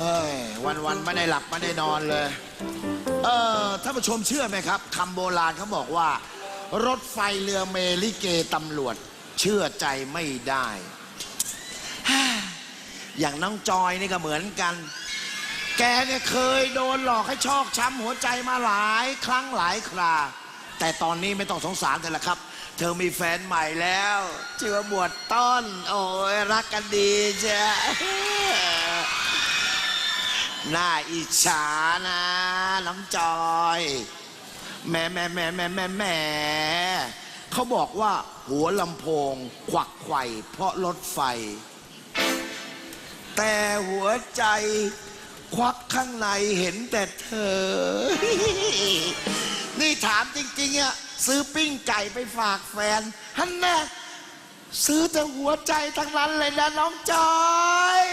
เอ้ยวันวันๆไม่ได้หลับไม่ได้นอนเลย เออท่านผู้ชมเชื่อไหมครับคำโบราณเขาบอกว่า รถไฟเรือเมลิเกตำรวจ เชื่อใจไม่ได้ อย่างน้องจอยนี่ก็เหมือนกัน แกเนี่ยเคยโดนหลอกให้ชอกช้ำหัวใจมาหลายครั้งหลายครา แต่ตอนนี้ไม่ต้องสงสารเธอละครับ เธอมีแฟนใหม่แล้วชื่อว่าบวชต้น โอ้ยรักกันดีเจ้ น่าอิจฉานะ น้องจอยแม่แม่แม่แม่แม่แม่เขาบอกว่าหัวลำโพงควักไข่เพราะรถไฟ แต่หัวใจควักข้างในเห็นแต่เธอ นี่ถามจริงๆอะซื้อปิ้งไก่ไปฝากแฟนฮันแน่ซื้อแต่หัวใจทั้งนั้นเลยนะน้องจอย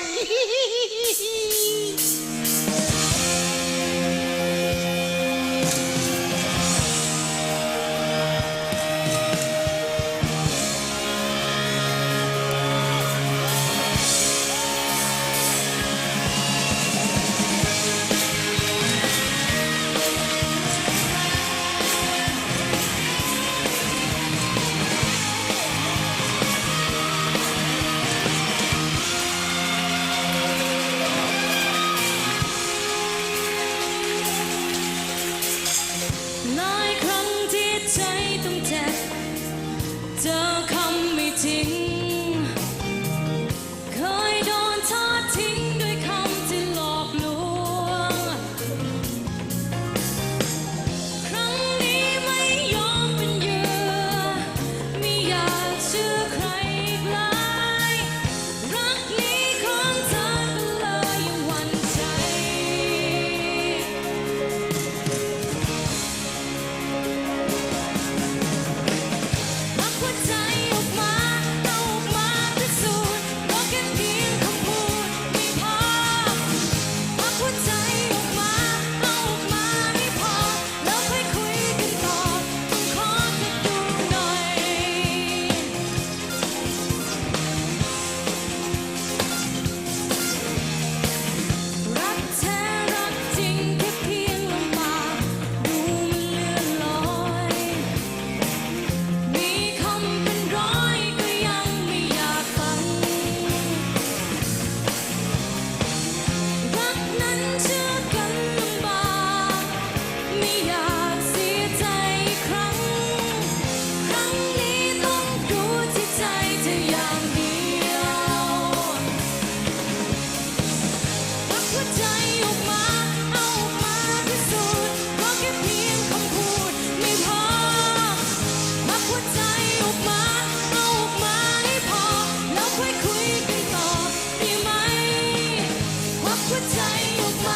ใจออกม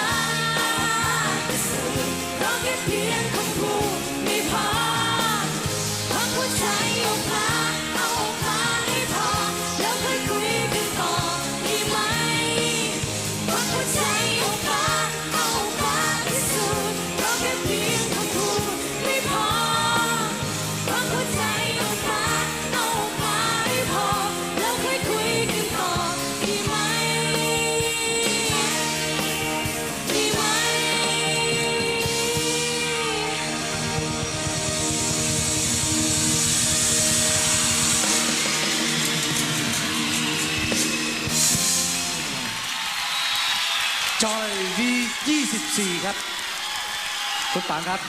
า จอยวี24 ครับ คุณปังครับ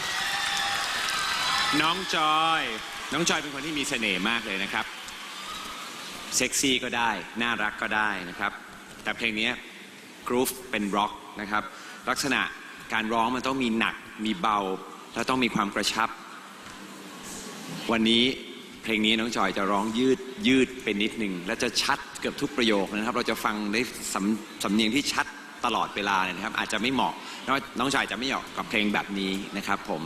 น้องจอย น้องจอยเป็นคนที่มีเสน่ห์มากเลยนะครับ เซ็กซี่ก็ได้ น่ารักก็ได้นะครับ แต่เพลงนี้กรูฟเป็นร็อกนะครับ ลักษณะการร้องมันต้องมีหนัก มีเบา แล้วต้องมีความกระชับ วันนี้เพลงนี้น้องจอยจะร้องยืดยืดเป็นนิดหนึ่งและจะชัดเกือบทุกประโยคนะครับ เราจะฟังได้สำสำเนียงที่ชัด ตลอดเวลาเลยนะครับอาจจะไม่เหมาะน้องน้องชายจะไม่เหมาะกับเพลงแบบนี้นะครับผม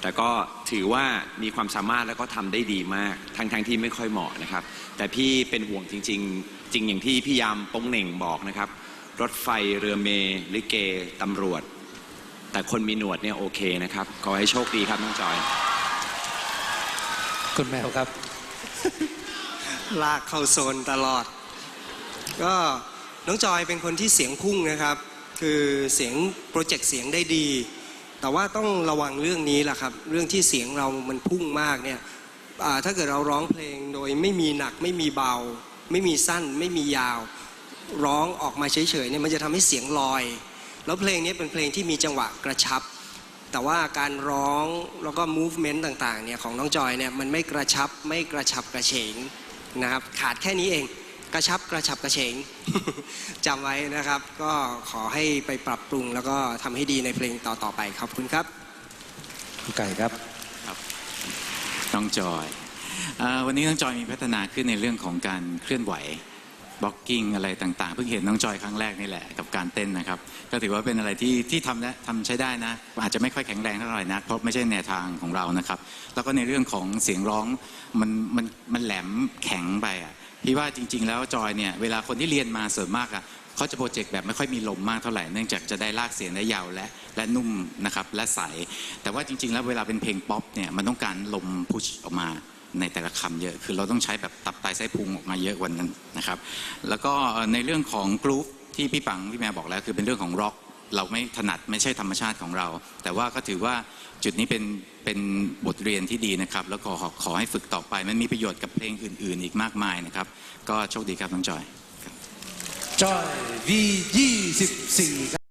แต่ก็ถือว่ามีความสามารถแล้วก็ทำได้ดีมากทั้งทั้งที่ไม่ค่อยเหมาะนะครับ แต่พี่เป็นห่วงจริง ๆ จริงอย่างที่พี่ยามโป้งเหน่งบอกนะครับ รถไฟเรือเมล์ลิเกตำรวจ แต่คนมีหนวดเนี่ยโอเคนะครับขอให้โชคดีครับน้องจอยคุณแมวครับ ลากเข้าโซนตลอด ก็ น้องจอยเป็นคนที่เสียงพุ่งนะครับ คือเสียงโปรเจกต์เสียงได้ดี แต่ว่าต้องระวังเรื่องนี้แหละครับ เรื่องที่เสียงเรามันพุ่งมากเนี่ยถ้าเกิดเราร้องเพลงโดยไม่มีหนักไม่มีเบา ไม่มีสั้น ไม่มียาว ร้องออกมาเฉยๆเนี่ยมันจะทำให้เสียงลอย แล้วเพลงนี้เป็นเพลงที่มีจังหวะกระชับ แต่ว่าการร้องแล้วก็ movement ต่างๆเนี่ยของน้องจอยเนี่ยมันไม่กระชับไม่กระชับกระเฉงนะครับขาดแค่นี้เอง กระชับกระชับกระเฉงจำไว้นะครับ ก็ขอให้ไปปรับปรุงแล้วก็ทำให้ดีในเพลงต่อๆไปขอบคุณครับคุณไก่ครับน้องจอยเออวันนี้น้องจอยมีพัฒนาขึ้นในเรื่องของการเคลื่อนไหว บล็อกกิ้งอะไรต่างๆ เพิ่งเห็นน้องจอยครั้งแรกนี่แหละกับการเต้นนะครับ ก็ถือว่าเป็นอะไรที่ที่ทำและทำใช้ได้นะ อาจจะไม่ค่อยแข็งแรงเท่าไหร่นะเพราะไม่ใช่แนวทางของเรานะครับ แล้วก็ในเรื่องของเสียงร้องมันมันมันแหลมแข็งไปอะพี่ว่าจริง ๆ แล้วจอยเนี่ยเวลาคนที่เรียนมาส่วนมากอะเขาจะโปรเจกต์แบบไม่ค่อยมีลมมากเท่าไหร่เนื่องจากจะได้ลากเสียงได้ยาวและและนุ่มนะครับและใสแต่ว่าจริง ๆ แล้วเวลาเป็นเพลงป๊อปเนี่ยมันต้องการลมพุชออกมา ในแต่ละคำเยอะ คือเราต้องใช้แบบตับไตไส้พุงออกมาเยอะกว่านั้นนะครับ แล้วก็ในเรื่องของกรุ๊ปที่พี่ปังพี่แม่บอกแล้ว คือเป็นเรื่องของร็อกเราไม่ถนัดไม่ใช่ธรรมชาติของเรา แต่ว่าก็ถือว่าจุดนี้เป็นเป็นบทเรียนที่ดีนะครับ แล้วก็ขอขอให้ฝึกต่อไป มันมีประโยชน์กับเพลงอื่น ๆ อีกมากมายนะครับ ก็โชคดีครับน้องจอยจอย V 24ครับสี่